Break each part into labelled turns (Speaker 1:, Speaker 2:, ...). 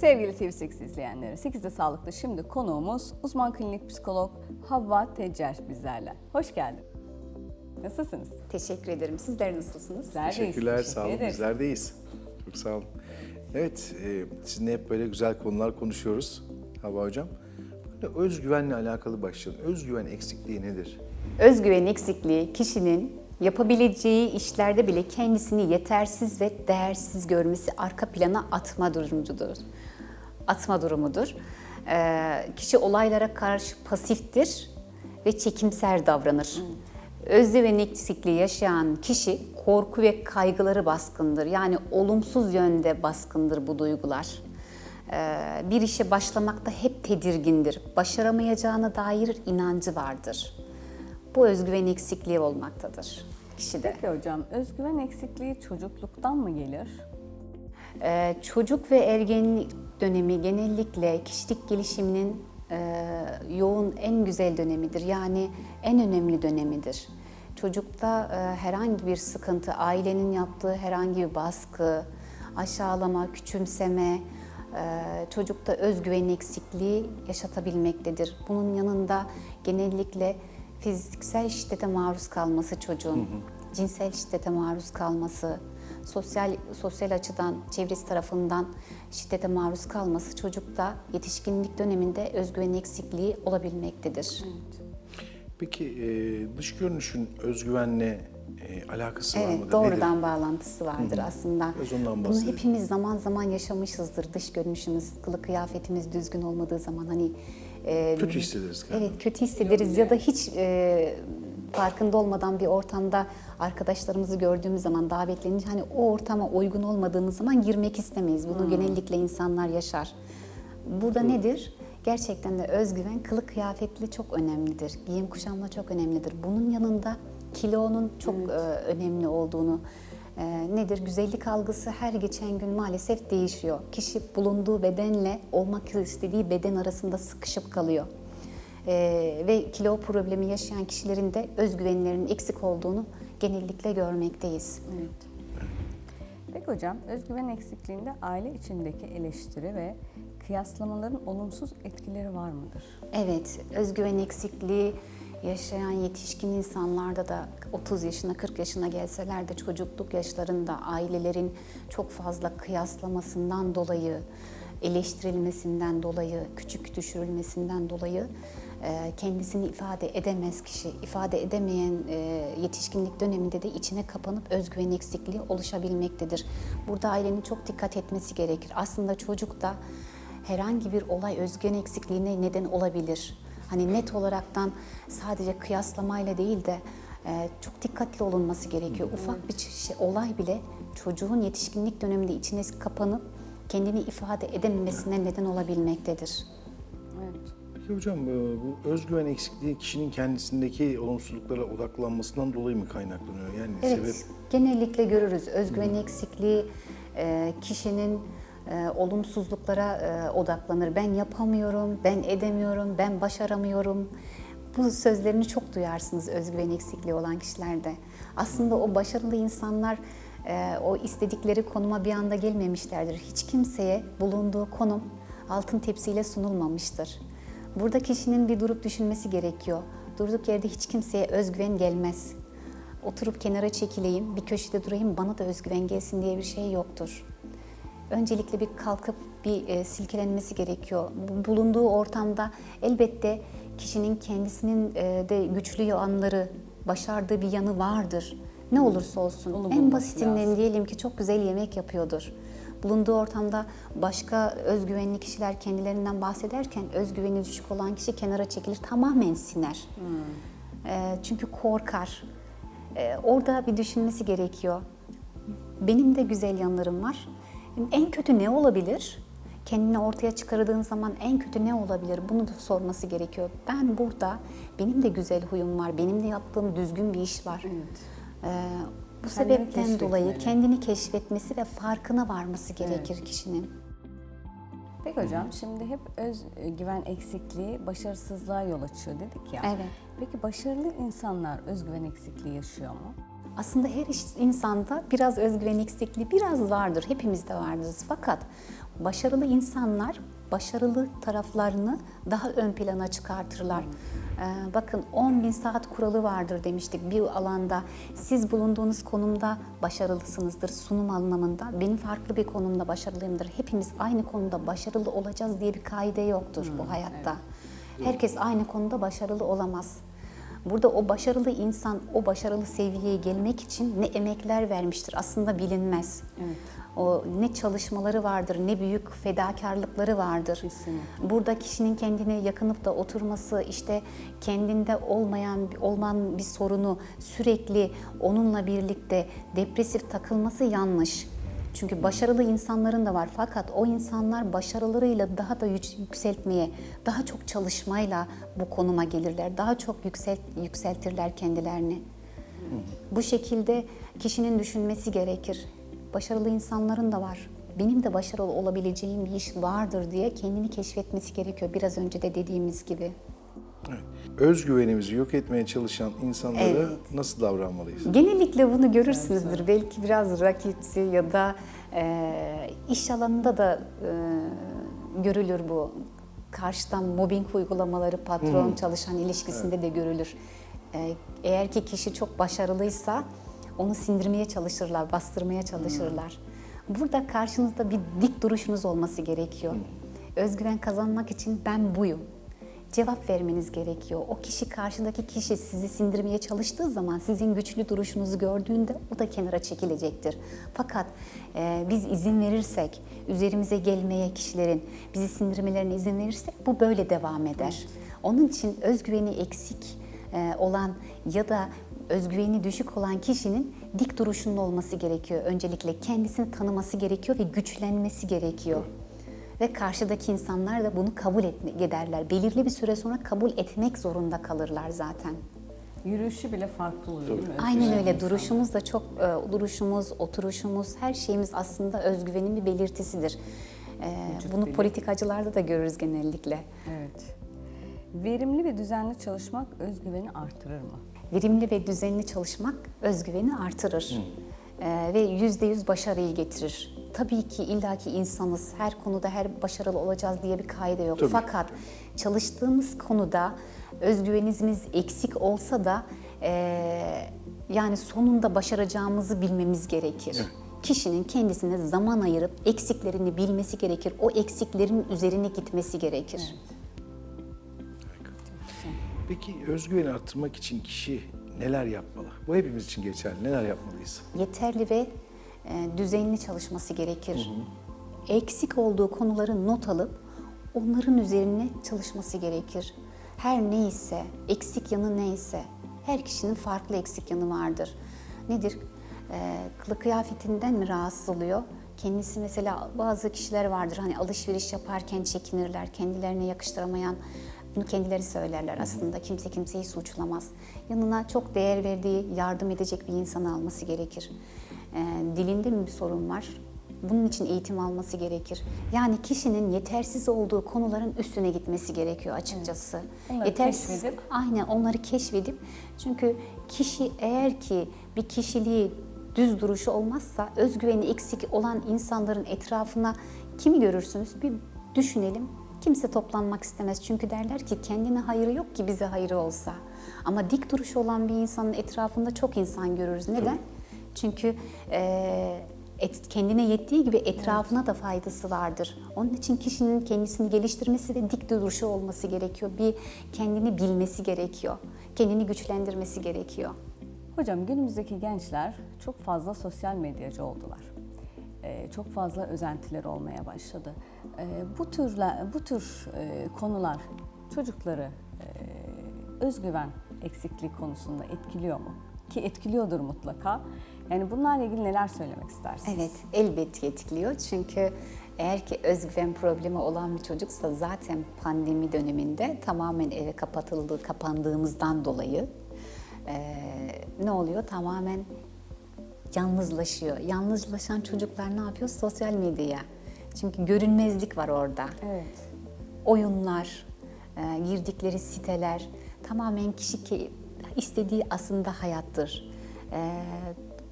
Speaker 1: Sevgili TV8 izleyenleri, 8'de Sağlık'ta şimdi konuğumuz uzman klinik psikolog Havva Tecer bizlerle. Hoş geldin. Nasılsınız?
Speaker 2: Teşekkür ederim. Sizler nasılsınız?
Speaker 1: Bizlerdeyiz.
Speaker 3: Teşekkürler,
Speaker 1: Teşekkür
Speaker 3: sağ olun.
Speaker 1: ederiz.
Speaker 3: Bizler de iyiyiz. Çok sağ olun. Evet, e, sizinle hep böyle güzel konular konuşuyoruz Hava Hocam. Böyle özgüvenle alakalı başlayalım. Özgüven eksikliği nedir?
Speaker 2: Özgüven eksikliği kişinin yapabileceği işlerde bile kendisini yetersiz ve değersiz görmesi arka plana atma durumudur. Atma durumudur. Ee, kişi olaylara karşı pasiftir ve çekimser davranır. Özgüven eksikliği yaşayan kişi korku ve kaygıları baskındır. Yani olumsuz yönde baskındır bu duygular. Ee, bir işe başlamakta hep tedirgindir. Başaramayacağına dair inancı vardır. Bu özgüven eksikliği olmaktadır kişide.
Speaker 1: Peki hocam, özgüven eksikliği çocukluktan mı gelir?
Speaker 2: Ee, çocuk ve ergenlik dönemi genellikle kişilik gelişiminin e, yoğun en güzel dönemidir. Yani en önemli dönemidir. Çocukta e, herhangi bir sıkıntı, ailenin yaptığı herhangi bir baskı, aşağılama, küçümseme, e, çocukta özgüven eksikliği yaşatabilmektedir. Bunun yanında genellikle fiziksel şiddete maruz kalması çocuğun, cinsel şiddete maruz kalması, sosyal sosyal açıdan çevresi tarafından şiddete maruz kalması çocukta yetişkinlik döneminde özgüven eksikliği olabilmektedir.
Speaker 3: Peki e, dış görünüşün özgüvenle e, alakası var
Speaker 2: Evet,
Speaker 3: mıdır?
Speaker 2: doğrudan
Speaker 3: Nedir?
Speaker 2: bağlantısı vardır aslında.
Speaker 3: Biraz ondan
Speaker 2: Bunu hepimiz zaman zaman yaşamışızdır. Dış görünüşümüz, kılık kıyafetimiz düzgün olmadığı zaman hani e,
Speaker 3: Kötü hissederiz galiba.
Speaker 2: Evet, kötü hissederiz ya da hiç e, farkında olmadan bir ortamda arkadaşlarımızı gördüğümüz zaman davetlenince hani o ortama uygun olmadığımız zaman girmek istemeyiz. Bunu genellikle insanlar yaşar. Burada nedir? Gerçekten de özgüven kılık kıyafetle çok önemlidir. Giyim kuşamla çok önemlidir. Bunun yanında kilonun çok e, önemli olduğunu e, nedir? Güzellik algısı her geçen gün maalesef değişiyor. Kişi bulunduğu bedenle olmak istediği beden arasında sıkışıp kalıyor. Ee, ve kilo problemi yaşayan kişilerin de özgüvenlerinin eksik olduğunu genellikle görmekteyiz.
Speaker 1: Evet. Peki hocam, özgüven eksikliğinde aile içindeki eleştiri ve kıyaslamaların olumsuz etkileri var mıdır?
Speaker 2: Evet, özgüven eksikliği yaşayan yetişkin insanlarda da 30 yaşına 40 yaşına gelseler de çocukluk yaşlarında ailelerin çok fazla kıyaslamasından dolayı, eleştirilmesinden dolayı, küçük düşürülmesinden dolayı e, kendisini ifade edemez kişi, ifade edemeyen e, yetişkinlik döneminde de içine kapanıp özgüven eksikliği oluşabilmektedir. Burada ailenin çok dikkat etmesi gerekir. Aslında çocuk da herhangi bir olay özgüven eksikliğine neden olabilir. Hani net olaraktan sadece kıyaslamayla değil de e, çok dikkatli olunması gerekiyor. Ufak bir şey, olay bile çocuğun yetişkinlik döneminde içine kapanıp kendini ifade edememesine neden olabilmektedir.
Speaker 1: Evet.
Speaker 3: Peki hocam e, bu özgüven eksikliği kişinin kendisindeki olumsuzluklara odaklanmasından dolayı mı kaynaklanıyor? Yani
Speaker 2: Evet,
Speaker 3: sebep
Speaker 2: genellikle görürüz. Özgüven eksikliği e, kişinin e, olumsuzluklara odaklanır. Ben yapamıyorum, ben edemiyorum, ben başaramıyorum. Bu sözlerini çok duyarsınız özgüven eksikliği olan kişilerde. Aslında o başarılı insanlar o istedikleri konuma bir anda gelmemişlerdir. Hiç kimseye bulunduğu konum altın tepsiyle sunulmamıştır. Burada kişinin bir durup düşünmesi gerekiyor. Durduk yerde hiç kimseye özgüven gelmez oturup kenara çekileyim, bir köşede durayım, bana da özgüven gelsin diye bir şey yoktur. Öncelikle bir kalkıp bir e, silkelenmesi gerekiyor. Bu- Bulunduğu ortamda elbette kişinin kendisinin e, de güçlü anları, başardığı bir yanı vardır. Ne olursa olsun.
Speaker 1: Onu
Speaker 2: en basitinden
Speaker 1: lazım.
Speaker 2: diyelim ki çok güzel yemek yapıyordur. Bulunduğu ortamda başka özgüvenli kişiler kendilerinden bahsederken özgüveni düşük olan kişi kenara çekilir, tamamen siner. E, çünkü korkar. E, orada bir düşünmesi gerekiyor. Benim de güzel yanlarım var. En kötü ne olabilir? Kendini ortaya çıkardığın zaman en kötü ne olabilir? Bunu da sorması gerekiyor. Ben burada, benim de güzel huyum var, benim de yaptığım düzgün bir iş var.
Speaker 1: Evet.
Speaker 2: Ee, bu
Speaker 1: Kendini
Speaker 2: sebepten dolayı kendini keşfetmesi ve farkına varması gerekir kişinin.
Speaker 1: Peki hocam, şimdi hep özgüven eksikliği başarısızlığa yol açıyor dedik ya.
Speaker 2: Evet.
Speaker 1: Peki başarılı insanlar özgüven eksikliği yaşıyor mu?
Speaker 2: Aslında her insanda biraz özgüven eksikliği biraz vardır. Hepimizde vardır. Fakat Başarılı insanlar başarılı taraflarını daha ön plana çıkartırlar. Ee, bakın 10 bin saat kuralı vardır demiştik bir alanda. Siz bulunduğunuz konumda başarılısınızdır sunum anlamında. Benim farklı bir konumda başarılıyımdır. Hepimiz aynı konuda başarılı olacağız diye bir kaide yoktur bu hayatta. Herkes aynı konuda başarılı olamaz. Burada o başarılı insan o başarılı seviyeye gelmek için ne emekler vermiştir aslında bilinmez. O ne çalışmaları vardır, ne büyük fedakarlıkları vardır.
Speaker 1: Kesinlikle.
Speaker 2: Burada kişinin kendine yakınıp da oturması, işte kendinde olmayan olman bir sorunu sürekli onunla birlikte depresif takılması yanlış. Çünkü başarılı insanların da var fakat o insanlar başarılarıyla daha da yük- yükseltmeye, daha çok çalışmayla bu konuma gelirler. Daha çok yükselt, yükseltirler kendilerini. Bu şekilde kişinin düşünmesi gerekir. Başarılı insanların da var. Benim de başarılı olabileceğim bir iş vardır diye kendini keşfetmesi gerekiyor. Biraz önce de dediğimiz gibi.
Speaker 3: Evet. Özgüvenimizi yok etmeye çalışan insanlara
Speaker 2: Evet.
Speaker 3: nasıl davranmalıyız?
Speaker 2: Genellikle bunu görürsünüzdür. Belki biraz rakipsi ya da e, iş alanında da e, görülür bu. Karşıdan mobbing uygulamaları patron çalışan ilişkisinde de görülür. E, eğer ki kişi çok başarılıysa onu sindirmeye çalışırlar, bastırmaya çalışırlar. Burada karşınızda bir dik duruşunuz olması gerekiyor. Özgüven kazanmak için ben buyum cevap vermeniz gerekiyor. O kişi karşıdaki kişi sizi sindirmeye çalıştığı zaman sizin güçlü duruşunuzu gördüğünde o da kenara çekilecektir. Fakat e, biz izin verirsek, üzerimize gelmeye kişilerin bizi sindirmelerine izin verirsek bu böyle devam eder. Onun için özgüveni eksik e, olan ya da özgüveni düşük olan kişinin dik duruşunun olması gerekiyor. Öncelikle kendisini tanıması gerekiyor ve güçlenmesi gerekiyor. Ve karşıdaki insanlar da bunu kabul etme, ederler. Belirli bir süre sonra kabul etmek zorunda kalırlar zaten.
Speaker 1: Yürüyüşü bile farklı oluyor değil mi?
Speaker 2: Aynen öyle.
Speaker 1: insanın.
Speaker 2: Duruşumuz da çok, e, duruşumuz, oturuşumuz, her şeyimiz aslında özgüvenin bir belirtisidir. E, bunu politikacılarda da görürüz genellikle.
Speaker 1: Evet. Verimli ve düzenli çalışmak özgüveni artırır mı?
Speaker 2: Verimli ve düzenli çalışmak özgüveni artırır. Ee, ve yüzde yüz başarıyı getirir. Tabii ki illaki insanız, her konuda her başarılı olacağız diye bir kaide yok.
Speaker 3: Tabii.
Speaker 2: Fakat çalıştığımız konuda özgüvenimiz eksik olsa da eee, yani sonunda başaracağımızı bilmemiz gerekir. Kişinin kendisine zaman ayırıp eksiklerini bilmesi gerekir. O eksiklerin üzerine gitmesi gerekir.
Speaker 3: Peki özgüveni arttırmak için kişi neler yapmalı? Bu hepimiz için geçerli. Neler yapmalıyız?
Speaker 2: yeterli ve e, düzenli çalışması gerekir. Eksik olduğu konuları not alıp onların üzerine çalışması gerekir. Her neyse, eksik yanı neyse, her kişinin farklı eksik yanı vardır. Nedir? E, kılık kıyafetinden mi rahatsız oluyor? Kendisi mesela bazı kişiler vardır hani alışveriş yaparken çekinirler, kendilerine yakıştıramayan bunu kendileri söylerler aslında. Kimse kimseyi suçlamaz. Yanına çok değer verdiği, yardım edecek bir insanı alması gerekir. Ee, dilinde mi bir sorun var? Bunun için eğitim alması gerekir. Yani kişinin yetersiz olduğu konuların üstüne gitmesi gerekiyor açıkçası.
Speaker 1: Onları
Speaker 2: yetersiz,
Speaker 1: keşfedip-
Speaker 2: aynen onları keşfedip çünkü kişi eğer ki bir kişiliği düz duruşu olmazsa özgüveni eksik olan insanların etrafına kimi görürsünüz? Bir düşünelim. Kimse toplanmak istemez çünkü derler ki kendine hayrı yok ki bize hayrı olsa. Ama dik duruşu olan bir insanın etrafında çok insan görürüz. Neden? Çünkü eee, et, kendine yettiği gibi etrafına da faydası vardır. Onun için kişinin kendisini geliştirmesi ve dik duruşu olması gerekiyor. Bir kendini bilmesi gerekiyor. Kendini güçlendirmesi gerekiyor.
Speaker 1: Hocam günümüzdeki gençler çok fazla sosyal medyacı oldular. Ee, çok fazla özentiler olmaya başladı. Ee, bu türler, bu tür e, konular çocukları e, özgüven eksikliği konusunda etkiliyor mu? Ki etkiliyordur mutlaka. Yani bunlarla ilgili neler söylemek istersiniz?
Speaker 2: Evet, elbette etkiliyor. Çünkü eğer ki özgüven problemi olan bir çocuksa zaten pandemi döneminde tamamen eve kapatıldığı, kapandığımızdan dolayı eee, ne oluyor? Tamamen yalnızlaşıyor. Yalnızlaşan çocuklar ne yapıyor? Sosyal medyaya. Çünkü görünmezlik var orada.
Speaker 1: Evet.
Speaker 2: oyunlar, e, girdikleri siteler tamamen kişi ki istediği aslında hayattır. E,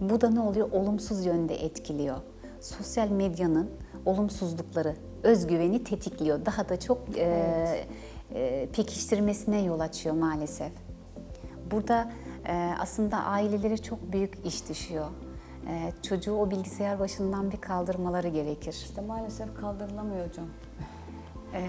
Speaker 2: bu da ne oluyor? Olumsuz yönde etkiliyor. sosyal medyanın olumsuzlukları, özgüveni tetikliyor. Daha da çok e, e, pekiştirmesine yol açıyor maalesef. Burada e, aslında ailelere çok büyük iş düşüyor. E, çocuğu o bilgisayar başından bir kaldırmaları gerekir.
Speaker 1: İşte maalesef kaldırılamıyor hocam.
Speaker 2: E,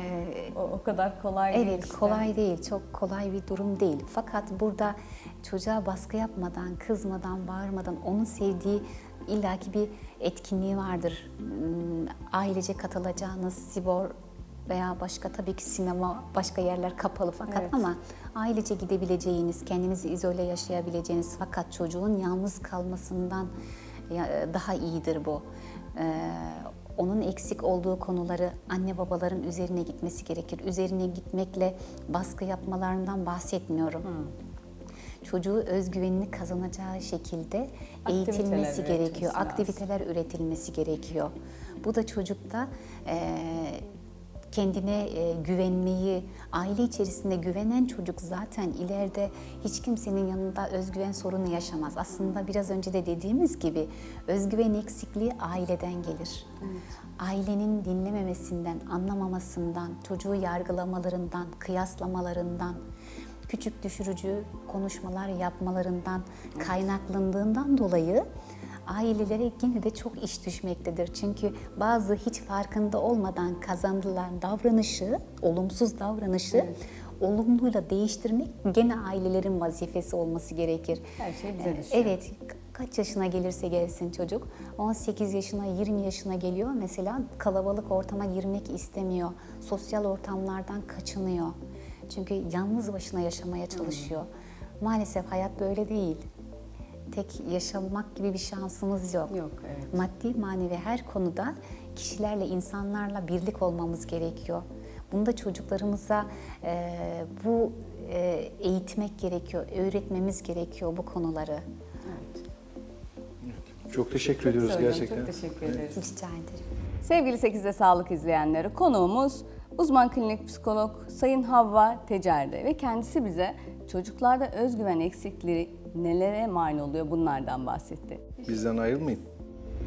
Speaker 1: O, o kadar kolay değil
Speaker 2: Evet,
Speaker 1: işte.
Speaker 2: kolay değil, çok kolay bir durum değil. Fakat burada çocuğa baskı yapmadan, kızmadan, bağırmadan onun sevdiği illaki bir etkinliği vardır. Hmm, Ailece katılacağınız spor veya başka tabii ki sinema, başka yerler kapalı fakat
Speaker 1: Evet.
Speaker 2: ama ailece gidebileceğiniz, kendinizi izole yaşayabileceğiniz fakat çocuğun yalnız kalmasından daha iyidir bu. Ee, onun eksik olduğu konuları anne babaların üzerine gitmesi gerekir. Üzerine gitmekle baskı yapmalarından bahsetmiyorum. Çocuğu özgüvenini kazanacağı şekilde
Speaker 1: Aktiviteler
Speaker 2: eğitilmesi gerekiyor.
Speaker 1: lazım.
Speaker 2: Aktiviteler üretilmesi gerekiyor. Bu da çocukta eee, kendine e, güvenmeyi, aile içerisinde güvenen çocuk zaten ileride hiç kimsenin yanında özgüven sorunu yaşamaz. Aslında biraz önce de dediğimiz gibi özgüven eksikliği aileden gelir. Ailenin dinlememesinden, anlamamasından, çocuğu yargılamalarından, kıyaslamalarından, küçük düşürücü konuşmalar yapmalarından kaynaklandığından dolayı ailelere yine de çok iş düşmektedir. Çünkü bazı hiç farkında olmadan kazanılan davranışı, olumsuz davranışı olumluyla değiştirmek gene ailelerin vazifesi olması gerekir.
Speaker 1: Her şey bize
Speaker 2: Ee,
Speaker 1: düşüyor.
Speaker 2: Evet, kaç yaşına gelirse gelsin çocuk, 18 yaşına, 20 yaşına geliyor mesela kalabalık ortama girmek istemiyor. Sosyal ortamlardan kaçınıyor. Çünkü yalnız başına yaşamaya çalışıyor. Maalesef hayat böyle değil. Tek yaşamak gibi bir şansımız yok.
Speaker 1: Yok, evet.
Speaker 2: Maddi manevi her konuda kişilerle, insanlarla birlik olmamız gerekiyor. Bunu da çocuklarımıza e, bu e, eğitmek gerekiyor, öğretmemiz gerekiyor bu konuları.
Speaker 3: Çok teşekkür
Speaker 1: Çok
Speaker 3: ediyoruz gerçekten.
Speaker 1: Çok teşekkür ederiz.
Speaker 2: Rica ederim.
Speaker 1: Sevgili 8'de Sağlık izleyenleri, konuğumuz uzman klinik psikolog Sayın Havva Tecer'de ve kendisi bize çocuklarda özgüven eksikliği nelere mani oluyor bunlardan bahsetti.
Speaker 3: Bizden ayrılmayın.